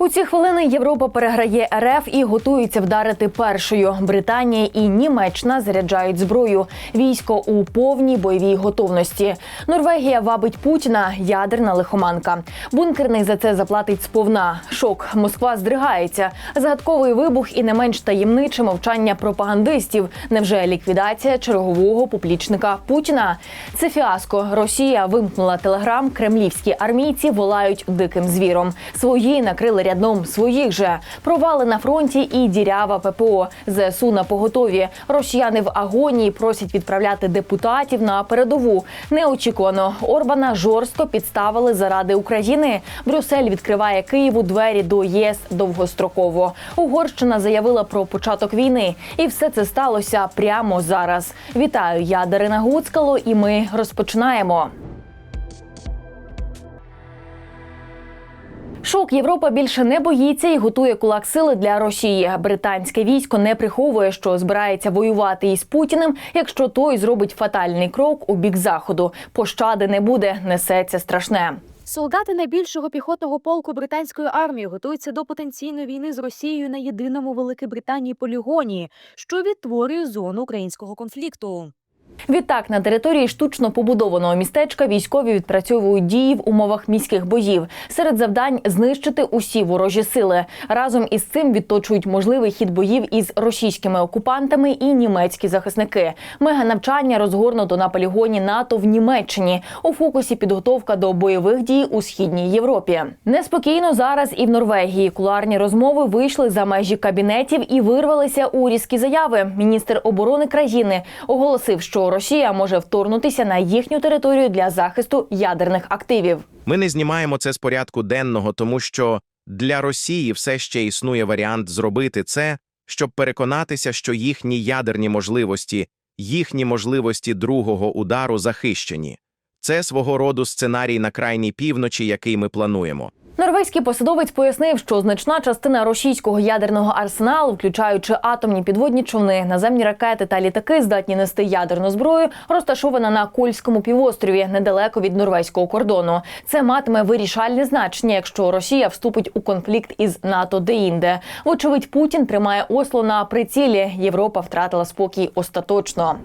У ці хвилини Європа переграє РФ і готується вдарити першою. Британія і Німеччина заряджають зброю. Військо у повній бойовій готовності. Норвегія вабить Путіна. Ядерна лихоманка. Бункерний за це заплатить сповна. Шок. Москва здригається. Загадковий вибух і не менш таємниче мовчання пропагандистів. Невже ліквідація чергового поплічника Путіна? Це фіаско. Росія вимкнула телеграм. Кремлівські армійці волають диким звіром. Свої накрили рядном своїх же. Провали на фронті і дірява ППО. ЗСУ на поготові. Росіяни в агонії просять відправляти депутатів на передову. Неочікувано Орбана жорстко підставили заради України. Брюссель відкриває Києву двері до ЄС довгостроково. Угорщина заявила про початок війни, і все це сталося прямо зараз. Вітаю, я Дарина Гуцкало, і ми розпочинаємо. Шок Європа більше не боїться і готує кулак сили для Росії. Британське військо не приховує, що збирається воювати із Путіним, якщо той зробить фатальний крок у бік заходу. Пощади не буде, несеться страшне. Солдати найбільшого піхотного полку британської армії готуються до потенційної війни з Росією на єдиному Великій Британії полігоні, що відтворює зону українського конфлікту. Відтак на території штучно побудованого містечка військові відпрацьовують дії в умовах міських боїв. Серед завдань знищити усі ворожі сили. Разом із цим відточують можливий хід боїв із російськими окупантами і німецькі захисники. Мега навчання розгорнуто на полігоні НАТО в Німеччині. У фокусі підготовка до бойових дій у східній Європі. Неспокійно зараз і в Норвегії. Куларні розмови вийшли за межі кабінетів і вирвалися у різкі заяви. Міністр оборони країни оголосив, що Росія може вторгнутися на їхню територію для захисту ядерних активів. Ми не знімаємо це з порядку денного, тому що для Росії все ще існує варіант зробити це, щоб переконатися, що їхні ядерні можливості, їхні можливості другого удару захищені. Це свого роду сценарій на крайній півночі, який ми плануємо. Норвезький посадовець пояснив, що значна частина російського ядерного арсеналу, включаючи атомні підводні човни, наземні ракети та літаки, здатні нести ядерну зброю, розташована на Кольському півострові недалеко від норвезького кордону. Це матиме вирішальне значення, якщо Росія вступить у конфлікт із НАТО деінде. Вочевидь, Путін тримає Осло на прицілі. Європа втратила спокій остаточно.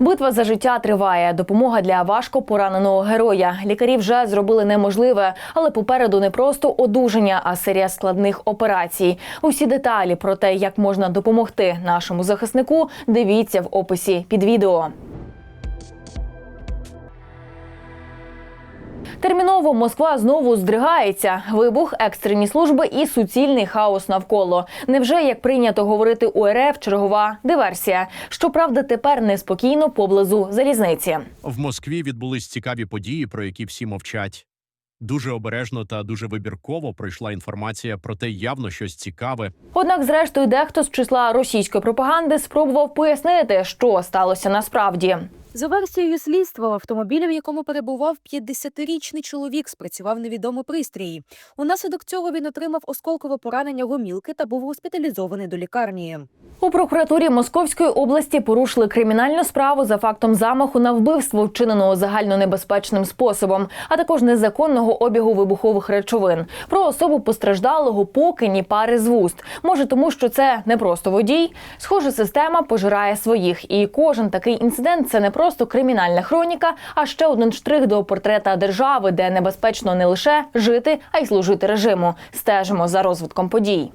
Битва за життя триває. Допомога для важко пораненого героя. Лікарі вже зробили неможливе, але попереду не просто одужання, а серія складних операцій. Усі деталі про те, як можна допомогти нашому захиснику, дивіться в описі під відео. Терміново Москва знову здригається. Вибух, екстрені служби і суцільний хаос навколо. Невже як прийнято говорити у РФ чергова диверсія? Щоправда, тепер неспокійно поблизу залізниці. В Москві відбулись цікаві події, про які всі мовчать. Дуже обережно та дуже вибірково пройшла інформація про те, явно щось цікаве. Однак, зрештою, дехто з числа російської пропаганди спробував пояснити, що сталося насправді. За версією слідства, в в якому перебував 50-річний чоловік, спрацював невідомий пристрій. Унаслідок цього він отримав осколкове поранення гомілки та був госпіталізований до лікарні. У прокуратурі Московської області порушили кримінальну справу за фактом замаху на вбивство, вчиненого загальнонебезпечним способом, а також незаконного обігу вибухових речовин. Про особу постраждалого поки ні пари з вуст. Може, тому що це не просто водій. Схоже, система пожирає своїх, і кожен такий інцидент це не просто кримінальна хроніка, а ще один штрих до портрета держави, де небезпечно не лише жити, а й служити режиму. Стежимо за розвитком подій.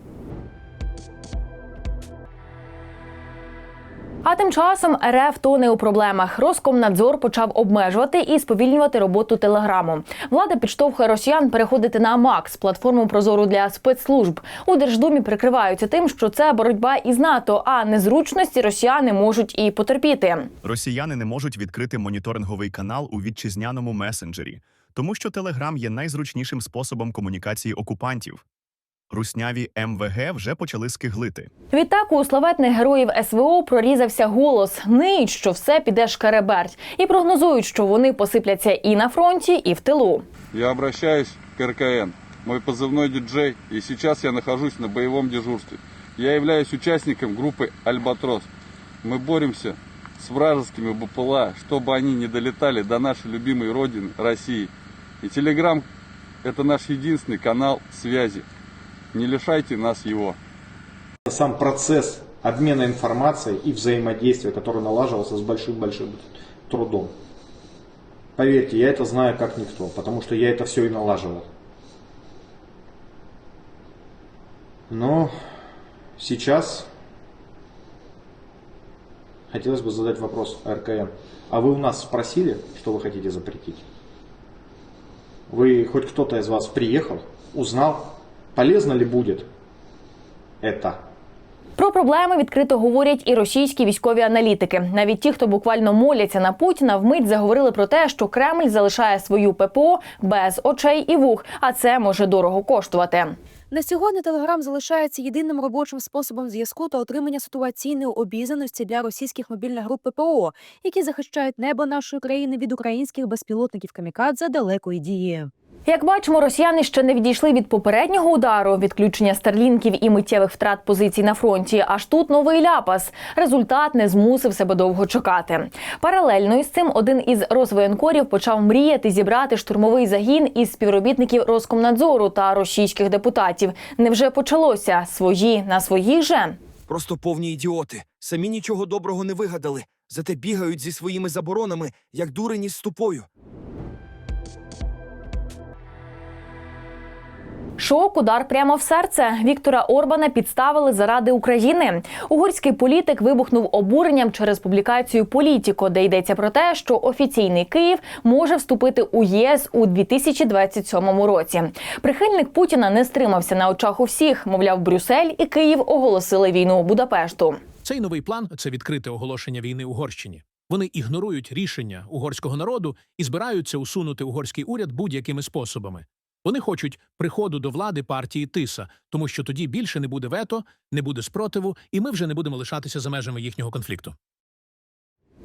А тим часом РФ тоне у проблемах. Роскомнадзор почав обмежувати і сповільнювати роботу телеграму. Влада підштовхує росіян переходити на МАКС, платформу прозору для спецслужб. У Держдумі прикриваються тим, що це боротьба із НАТО, а незручності росіяни можуть і потерпіти. Росіяни не можуть відкрити моніторинговий канал у вітчизняному месенджері, тому що Телеграм є найзручнішим способом комунікації окупантів. Русняві МВГ вже почали скиглити. Відтак у славетних героїв СВО прорізався голос. Ниють, що все піде шкереберть, і прогнозують, що вони посипляться і на фронті, і в тилу. Я обращаюсь к РКН. Мой позывной диджей, и сейчас я нахожусь на боевом дежурстве. Я являюсь участником группы «Альбатрос». Мы боремся с вражескими БПЛА, чтобы они не долетали до нашей любимой родины, России. И Телеграм – это наш единственный канал связи. Не лишайте нас его. Сам процесс обмена информацией и взаимодействия, который налаживался с большим-большим трудом. Поверьте, я это знаю как никто, потому что я это все и налаживал. Но сейчас хотелось бы задать вопрос РКН. А вы у нас спросили, что вы хотите запретить? Вы хоть кто-то из вас приехал, узнал, полезно ли будет это? Про проблеми відкрито говорять і російські військові аналітики. Навіть ті, хто буквально моляться на Путіна, вмить заговорили про те, що Кремль залишає свою ППО без очей і вух, а це може дорого коштувати. На сьогодні Телеграм залишається єдиним робочим способом зв'язку та отримання ситуаційної обізнаності для російських мобільних груп ППО, які захищають небо нашої країни від українських безпілотників камікадзе далекої дії. Як бачимо, росіяни ще не відійшли від попереднього удару, відключення старлінків і миттєвих втрат позицій на фронті. Аж тут новий ляпас. Результат не змусив себе довго чекати. Паралельно із цим один із розвоєнкорів почав мріяти зібрати штурмовий загін із співробітників Роскомнадзору та російських депутатів. Невже почалося свої на своїх же? Просто повні ідіоти. Самі нічого доброго не вигадали, зате бігають зі своїми заборонами, як дурені з тупою. Шок, удар прямо в серце. Віктора Орбана підставили заради України. Угорський політик вибухнув обуренням через публікацію Політіко, де йдеться про те, що офіційний Київ може вступити у ЄС у 2027 році. Прихильник Путіна не стримався на очах у всіх. Мовляв, Брюссель і Київ оголосили війну Будапешту. Цей новий план це відкрите оголошення війни Угорщині. Вони ігнорують рішення угорського народу і збираються усунути угорський уряд будь-якими способами. Вони хочуть приходу до влади партії Тиса, тому що тоді більше не буде вето, не буде спротиву, і ми вже не будемо лишатися за межами їхнього конфлікту.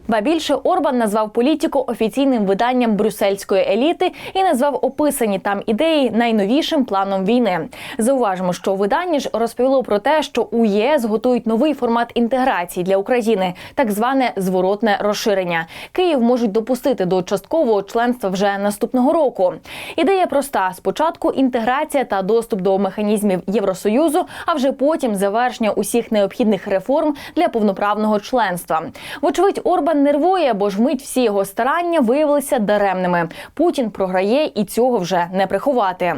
Ба більше Орбан назвав політику офіційним виданням брюссельської еліти і назвав описані там ідеї найновішим планом війни. Зауважимо, що видання ж розповіло про те, що у ЄС готують новий формат інтеграції для України, так зване зворотне розширення. Київ можуть допустити до часткового членства вже наступного року. Ідея проста: спочатку інтеграція та доступ до механізмів Євросоюзу, а вже потім завершення усіх необхідних реформ для повноправного членства. Вочевидь, Орбан нервує, бо ж мить всі його старання виявилися даремними. Путін програє і цього вже не приховати.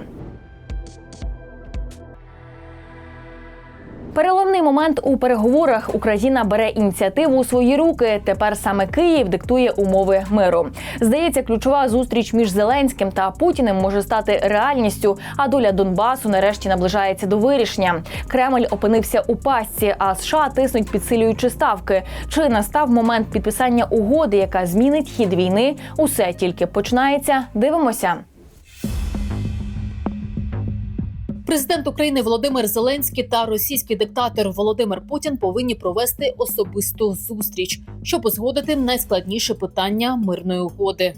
Переломний момент у переговорах Україна бере ініціативу у свої руки. Тепер саме Київ диктує умови миру. Здається, ключова зустріч між Зеленським та Путіним може стати реальністю. А доля Донбасу нарешті наближається до вирішення. Кремль опинився у пастці, а США тиснуть, підсилюючи ставки. Чи настав момент підписання угоди, яка змінить хід війни? Усе тільки починається. Дивимося. Президент України Володимир Зеленський та російський диктатор Володимир Путін повинні провести особисту зустріч, щоб узгодити найскладніше питання мирної угоди.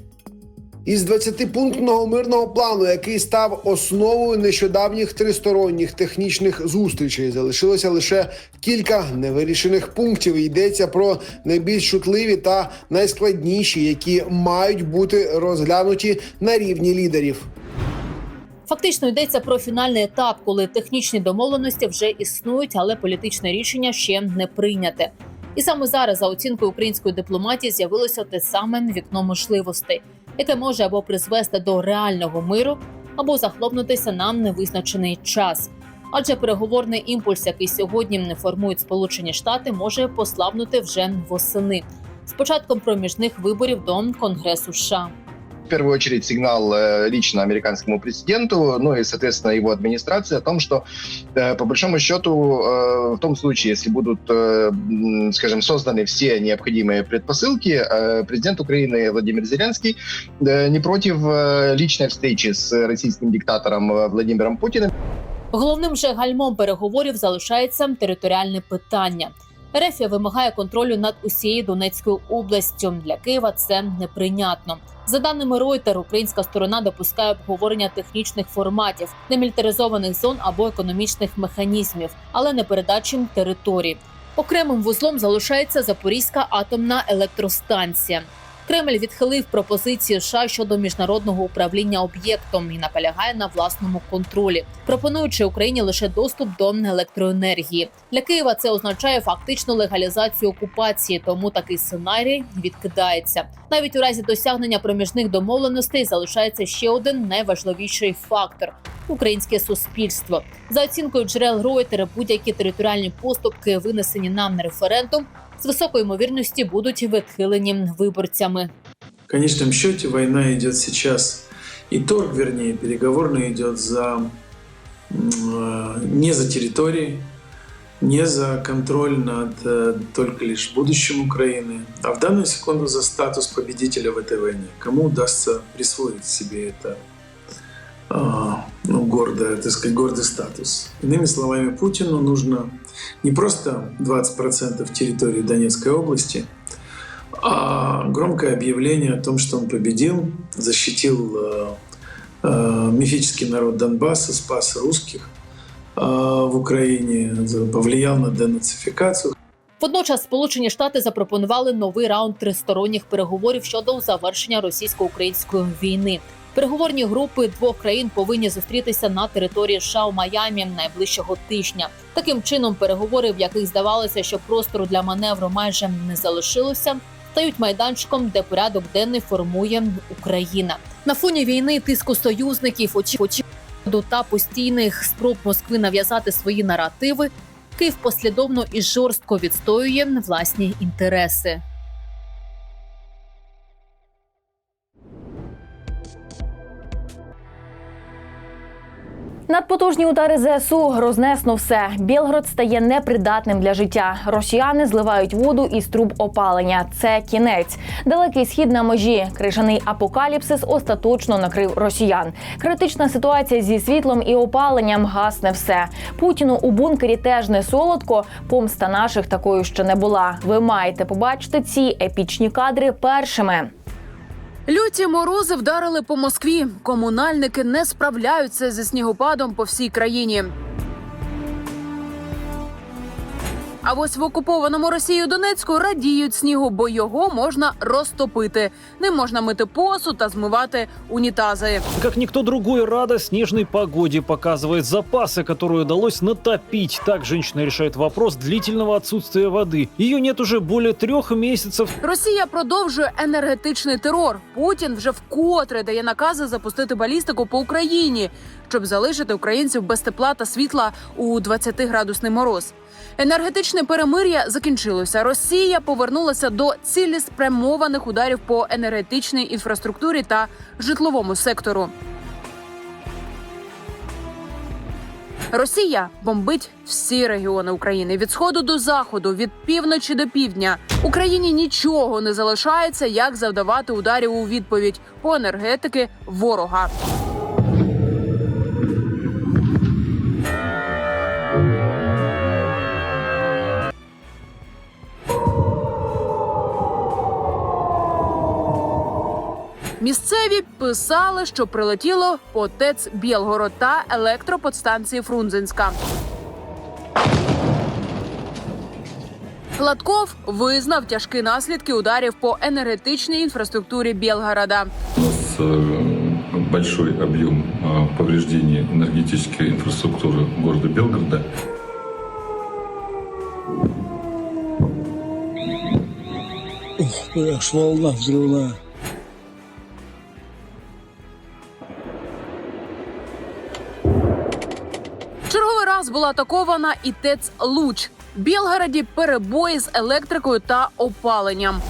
Із 20-пунктного мирного плану, який став основою нещодавніх тристоронніх технічних зустрічей, залишилося лише кілька невирішених пунктів. Йдеться про найбільш чутливі та найскладніші, які мають бути розглянуті на рівні лідерів. Фактично йдеться про фінальний етап, коли технічні домовленості вже існують, але політичне рішення ще не прийняте. І саме зараз, за оцінкою української дипломатії, з'явилося те саме вікно можливостей, яке може або призвести до реального миру, або захлопнутися на невизначений час. Адже переговорний імпульс, який сьогодні не формують Сполучені Штати, може послабнути вже восени з початком проміжних виборів до Конгресу США в первую очередь сигнал э, лично американскому президенту, ну и, соответственно, его администрации о том, что, э, по большому счету, э, в том случае, если будут, э, м, скажем, созданы все необходимые предпосылки, э, президент Украины Владимир Зеленский э, не против э, личной встречи с российским диктатором э, Владимиром Путиным. Головним же гальмом переговорів залишається територіальне питання. Ерефія вимагає контролю над усією Донецькою областю. Для Києва це неприйнятно. За даними Reuters, українська сторона допускає обговорення технічних форматів, немілітаризованих зон або економічних механізмів, але не передачі територій. Окремим вузлом залишається Запорізька атомна електростанція. Кремль відхилив пропозиції США щодо міжнародного управління об'єктом і наполягає на власному контролі, пропонуючи Україні лише доступ до електроенергії. Для Києва це означає фактичну легалізацію окупації, тому такий сценарій відкидається. Навіть у разі досягнення проміжних домовленостей залишається ще один найважливіший фактор. Українське суспільство за оцінкою джерел Reuters, будь-які територіальні поступки, винесені нам на референдум, з високою ймовірністю будуть відхилені виборцями. В конечном счете война идет сейчас, и торг, вернее, переговорный идет за м, э, не за территории, не за контроль над э, только лишь будущим Украины, а в данную секунду за статус победителя в этой войне. Кому удастся присвоить себе это а, ну, гордое, так сказать, гордый статус. Иными словами, Путину нужно не просто 20% территории Донецкой области, а громкое объявление о том, что он победил, защитил э, э, мифический народ Донбасса, спас русских э, в Украине, повлиял на денацификацию. Водночас Сполучені Штати запропонували новий раунд тристоронніх переговорів щодо завершення російсько-української війни. Переговорні групи двох країн повинні зустрітися на території США у Майамі найближчого тижня. Таким чином, переговори, в яких здавалося, що простору для маневру майже не залишилося, стають майданчиком, де порядок денний формує Україна. На фоні війни тиску союзників, очікуваного та постійних спроб Москви нав'язати свої наративи. Київ послідовно і жорстко відстоює власні інтереси. Надпотужні удари ЗСУ рознесно все. Білгород стає непридатним для життя. Росіяни зливають воду із труб опалення. Це кінець. Далекий схід на межі. Крижаний апокаліпсис остаточно накрив росіян. Критична ситуація зі світлом і опаленням гасне все. Путіну у бункері теж не солодко. Помста наших такою ще не була. Ви маєте побачити ці епічні кадри першими. Люті морози вдарили по Москві. Комунальники не справляються зі снігопадом по всій країні. А ось в окупованому Росією Донецьку радіють снігу, бо його можна розтопити. Ним можна мити посуд та змивати унітази. Как никто другой, рада снежной погоде показывает запасы, которые удалось натопить. Так женщина решает вопрос длительного отсутствия воды. Ее нет уже более трех месяцев. Росія продовжує енергетичний терор. Путін вже вкотре дає накази запустити балістику по Україні, щоб залишити українців без тепла та світла у 20-градусний мороз. Енергетичне перемир'я закінчилося. Росія повернулася до цілеспрямованих ударів по енергетичній інфраструктурі та житловому сектору. Росія бомбить всі регіони України від сходу до заходу, від півночі до півдня. Україні нічого не залишається, як завдавати ударів у відповідь по енергетики ворога. Місцеві писали, що прилетіло по ТЕЦ Білгород та електроподстанції Фрунзенська. Гладков визнав тяжкі наслідки ударів по енергетичній інфраструктурі Білгорода. У нас э, большой объем э, повреждений энергетической инфраструктуры города Белгорода. Аж волна взрывная. Черговий раз була атакована і ТЕЦ Луч. Білгороді перебої з електрикою та опаленням.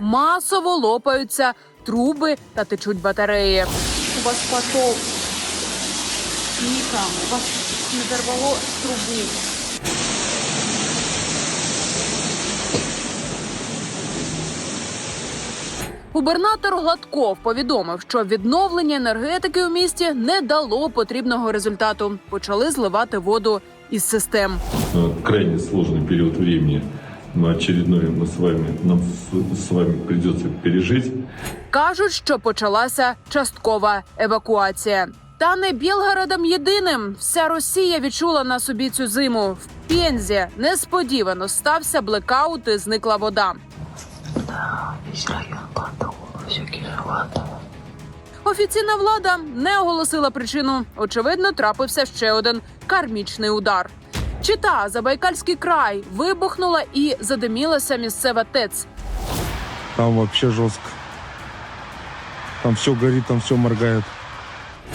Масово лопаються труби та течуть батареї. У вас потоп. Ника, у вас не взорвало трубу. Губернатор Гладков повідомив, що відновлення енергетики у місті не дало потрібного результату. Почали зливати воду із систем. Э, Крайне сложный период времени ну, очередной мы с вами, нам с, с вами придется пережить. Кажуть, що почалася часткова евакуація. Та не Білгородом єдиним. Вся Росія відчула на собі цю зиму. В Пензі несподівано стався блекаут і зникла вода. Офіційна влада не оголосила причину. Очевидно, трапився ще один кармічний удар. Чита Забайкальський край вибухнула і задимілася місцева ТЕЦ. Там взагалі жорстко. Там все горить, там все моргает.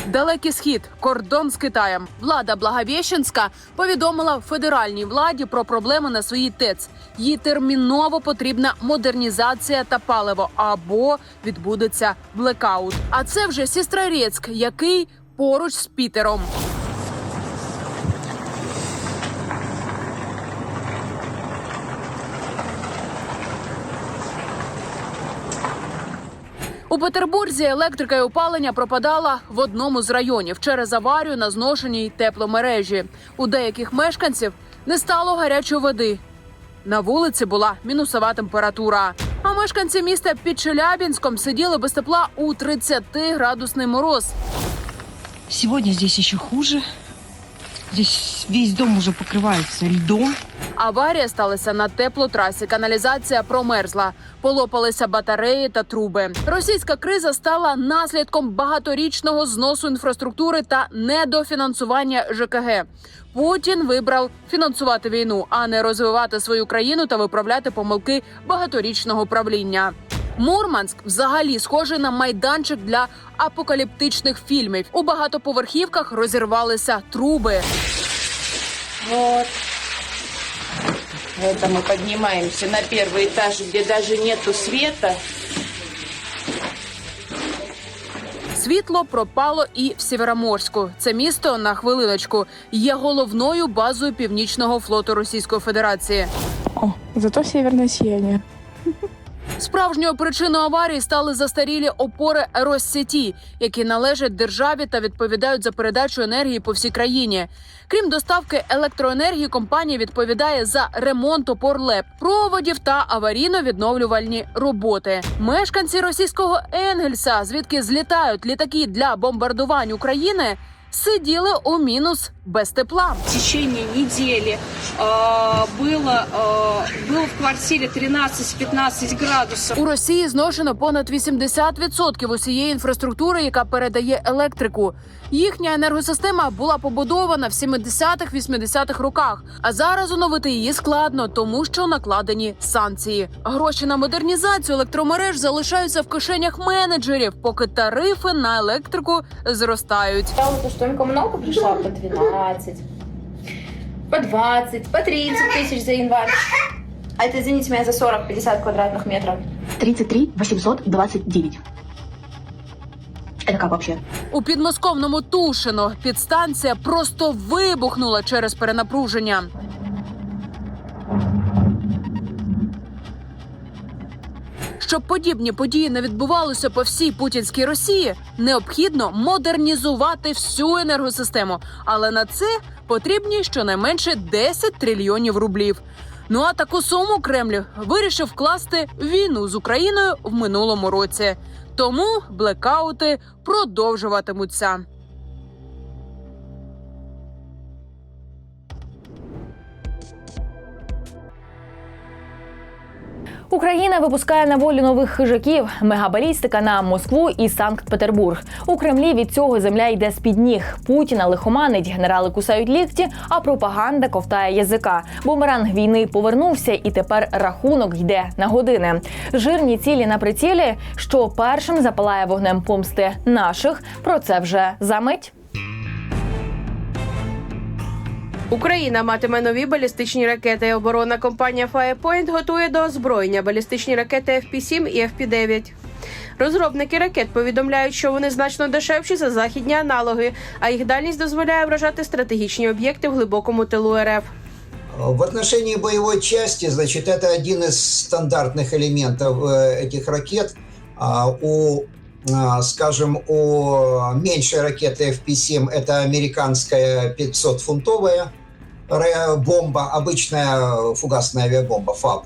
Далекий схід, кордон з Китаєм. Влада Благовіщенська повідомила федеральній владі про проблеми на своїй ТЕЦ. Їй терміново потрібна модернізація та паливо, або відбудеться блекаут. А це вже Сістрорецьк, який поруч з Пітером. У Петербурзі електрика і опалення пропадала в одному з районів через аварію на зношеній тепломережі. У деяких мешканців не стало гарячої води. На вулиці була мінусова температура. А мешканці міста під Челябінськом сиділи без тепла у 30-градусний мороз. Сегодня здесь еще хуже. Здесь весь дом уже покрывается льдом. Аварія сталася на теплотрасі. Каналізація промерзла, полопалися батареї та труби. Російська криза стала наслідком багаторічного зносу інфраструктури та недофінансування ЖКГ. Путін вибрав фінансувати війну, а не розвивати свою країну та виправляти помилки багаторічного правління. Мурманськ взагалі схожий на майданчик для апокаліптичних фільмів. У багатоповерхівках розірвалися труби. Вот. Это мы поднимаемся на первый этаж, где даже нету света. Світло пропало і в Сєвєроморську. Це місто на хвилиночку є головною базою північного флоту Російської Федерації. О, зато северное сияние. Справжньою причиною аварії стали застарілі опори Россеті, які належать державі та відповідають за передачу енергії по всій країні. Крім доставки електроенергії, компанія відповідає за ремонт опор ЛЕП, проводів та аварійно-відновлювальні роботи. Мешканці російського Енгельса, звідки злітають літаки для бомбардувань України, сиділи у мінус без тепла. В течение недели э, было, э, было в квартире 13-15 градусов. У Росії зношено понад 80% усієї інфраструктури, яка передає електрику. Їхня енергосистема була побудована в 70-х-80-х роках. А зараз оновити її складно, тому що накладені санкції. Гроші на модернізацію електромереж залишаються в кишенях менеджерів, поки тарифи на електрику зростають. Жалуются, что им коммуналка пришла по 12, по 20, по 30 тысяч за январь. А это, извините меня, за 40-50 квадратных метров. 33 829. Это как вообще? У підмосковному Тушино підстанція просто вибухнула через перенапруження. Щоб подібні події не відбувалися по всій путінській Росії, необхідно модернізувати всю енергосистему. Але на це потрібні щонайменше 10 трильйонів рублів. Ну а таку суму Кремль вирішив вкласти війну з Україною в минулому році. Тому блекаути продовжуватимуться. Україна випускає на волю нових хижаків. Мегабалістика на Москву і Санкт-Петербург. У Кремлі від цього земля йде з під ніг. Путіна лихоманить, генерали кусають лікті, а пропаганда ковтає язика. Бумеранг війни повернувся, і тепер рахунок йде на години. Жирні цілі на прицілі, що першим запалає вогнем помсти наших. Про це вже за Україна матиме нові балістичні ракети. Оборонна компанія Firepoint готує до озброєння балістичні ракети FP-7 і FP-9. Розробники ракет повідомляють, що вони значно дешевші за західні аналоги, а їх дальність дозволяє вражати стратегічні об'єкти в глибокому тилу РФ. В отношении боевой части, значит, это один из стандартных элементов э, этих ракет. А У, а, скажем, у меньшей ракеты FP-7 это американская 500-фунтовая ре- бомба, обычная фугасная авиабомба ФАБ.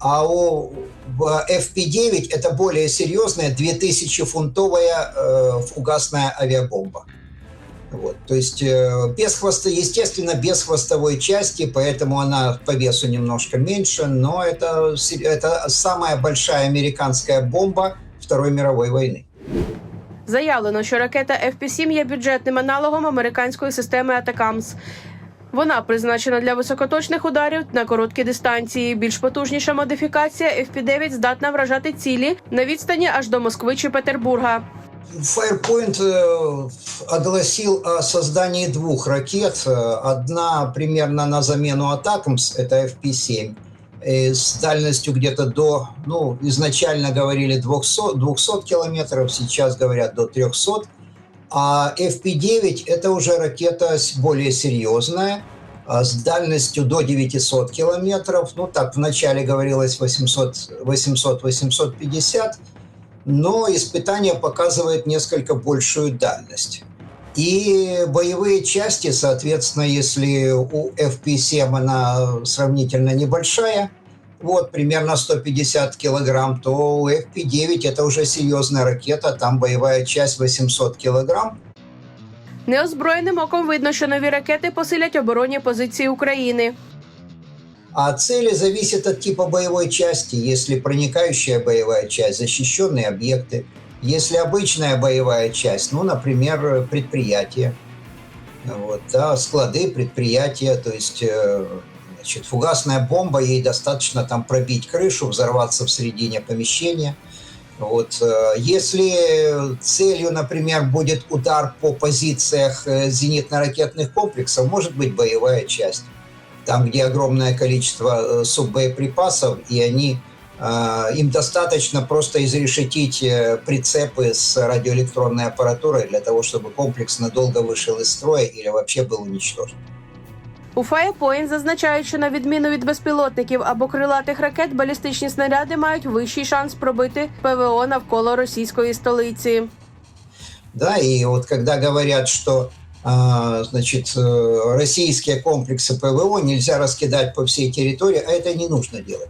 А у в FP-9 это более серьезная 2000-фунтовая э, фугасная авиабомба. Вот. То есть э, без хвоста, естественно, без хвостовой части, поэтому она по весу немножко меньше, но это, это самая большая американская бомба Второй мировой войны. Заявлено, що ракета FP-7 є бюджетним аналогом американської системи Атакамс. Вона призначена для високоточних ударів на короткі дистанції. Більш потужніша модифікація FP-9 здатна вражати цілі на відстані аж до Москви чи Петербурга. Firepoint э, огласил о создании двух ракет. Э, Одна примерно на замену Атакамс, это FP-7, э, с дальностью где-то до, ну, изначально говорили 200, 200 километров, сейчас говорят до 300. А FP-9 это уже ракета более серьезная, а, с дальностью до 900 километров. Ну, так вначале говорилось 800 800-850, но испытание показывает несколько большую дальность. И боевые части, соответственно, если у FP-7 она сравнительно небольшая, вот примерно 150 килограмм, то у FP-9 это уже серьезная ракета, там боевая часть 800 килограмм. Неозброєним оком видно, що нові ракети посилять оборонні позиції України. А цели зависят от типа боевой части. Если проникающая боевая часть, защищенные объекты. Если обычная боевая часть, ну, например, предприятие, вот, да, склады, предприятия, то есть э, значит, фугасная бомба, ей достаточно там пробить крышу, взорваться в середине помещения. Вот, э, если целью, например, будет удар по позициях э, зенитно-ракетных комплексов, может быть боевая часть там, где огромное количество суббоеприпасов, и они, им достаточно просто изрешетить э, прицепы с радиоэлектронной аппаратурой для того, чтобы комплекс надолго вышел из строя или вообще был уничтожен. У Firepoint зазначають, що на відміну від безпілотників або крилатих ракет, балістичні снаряди мають вищий шанс пробити ПВО навколо російської столиці. Да, и вот когда говорят, что а, значит, э, российские комплексы ПВО нельзя раскидать по всей территории, а это не нужно делать.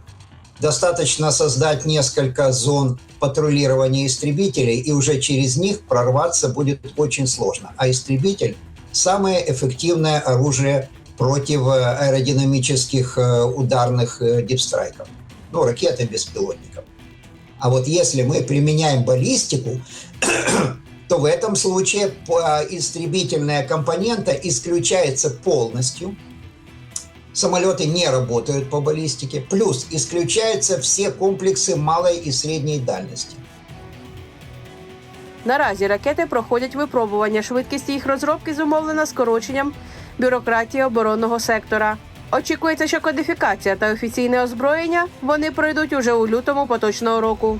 Достаточно создать несколько зон патрулирования истребителей, и уже через них прорваться будет очень сложно. А истребитель – самое эффективное оружие против э, аэродинамических э, ударных э, дипстрайков. Ну, ракеты беспилотников. А вот если мы применяем баллистику, то в этом случае истребительная компонента исключается полностью. Самолеты не работают по баллистике. Плюс исключаются все комплексы малой и средней дальности. Наразі ракети проходять випробування. Швидкість їх розробки зумовлена скороченням бюрократії оборонного сектора. Очікується, що кодифікація та офіційне озброєння вони пройдуть уже у лютому поточного року.